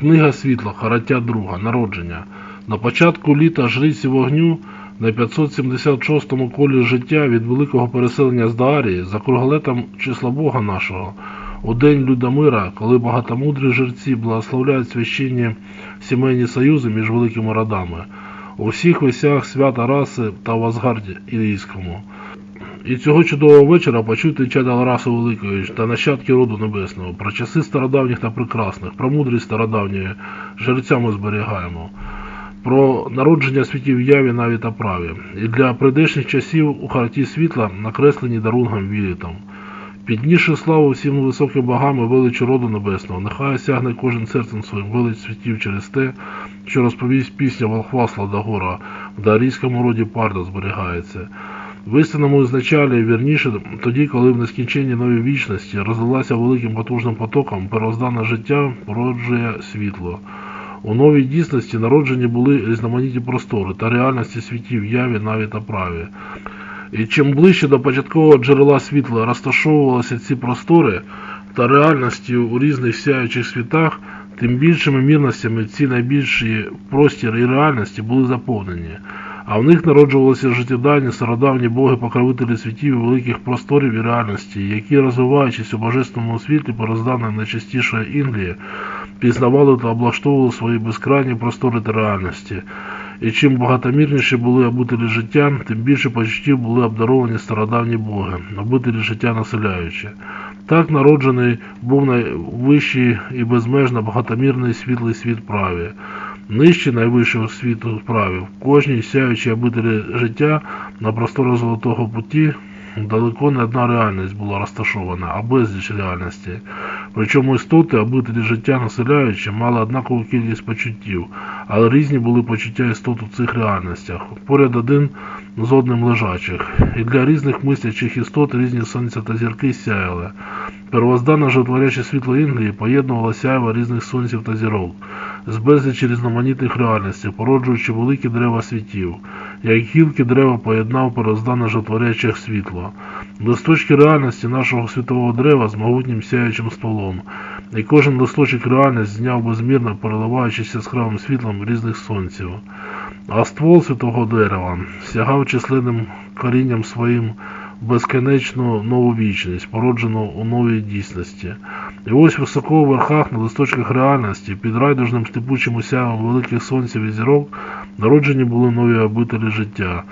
Книга світла, Хараття друга, народження. На початку літа жриці вогню на 576-му колі життя від великого переселення з Даарії за круголетом числа Бога нашого, у день Людомира, коли багатомудрі жерці благословляють священні сімейні союзи між великими родами, у всіх весях свята раси та в Асгарді Ілійському. І цього чудового вечора почути чадал раси великої та нащадки роду небесного, про часи стародавніх та прекрасних, про мудрість стародавньої, жерцями зберігаємо, про народження світів яві навіть та праві, і для прийдешніх часів у харті світла накреслені дарунгом вілітом. Піднісши славу всім високим богам і величі роду небесного, нехай осягне кожен серцем своїм велич світів через те, що розповість пісня Волхва Сладогора, в дарійському роді парда зберігається. В істинному ізначалі вірніше тоді, коли в нескінченній новій вічності розлилася великим потужним потоком, первоздане життя породжує світло. У новій дійсності народжені були різноманітні простори та реальності світів яві, наві та праві. І чим ближче до початкового джерела світла розташовувалися ці простори та реальності у різних сяючих світах, тим більшими мірностями ці найбільші простір і реальності були заповнені. А в них народжувалися життєдальні стародавні боги-покровителі світів і великих просторів і реальності, які, розвиваючись у божественному світлі порозданої найчастішої Інглії, пізнавали та облаштовували свої безкрайні простори та реальності. І чим багатомірніші були обителі життя, тим більше почуттів були обдаровані стародавні боги, обителі життя населяючі. Так народжений був найвищий і безмежно багатомірний світлий світ праві. Нижче найвищого світу справі, в кожній сяючій обителі життя на просторах Золотого путі далеко не одна реальність була розташована, а безліч реальності. Причому істоти, обителі життя населяючі, мали однакову кількість почуттів, але різні були почуття істот у цих реальностях, поряд один з одним лежачих. І для різних мислячих істот різні сонця та зірки сяяли. Первоздане животворяче світло Інглії поєднувало сяйво різних сонців та зірок з безлічі різноманітних реальностей, породжуючи великі дерева світів, як гілки дерева поєднав первоздане животворяще світло. Листочки реальності нашого світового дерева з могутнім сяючим стволом, і кожен листочок реальність зняв безмірно, переливаючись яскравим світлом різних сонців. А ствол святого дерева сягав численним корінням своїм безконечну нову вічність, породжену у новій дійсності. І ось високо у верхах на листочках реальності, під райдужним степучим усявом великих сонців і зірок, народжені були нові обителі життя.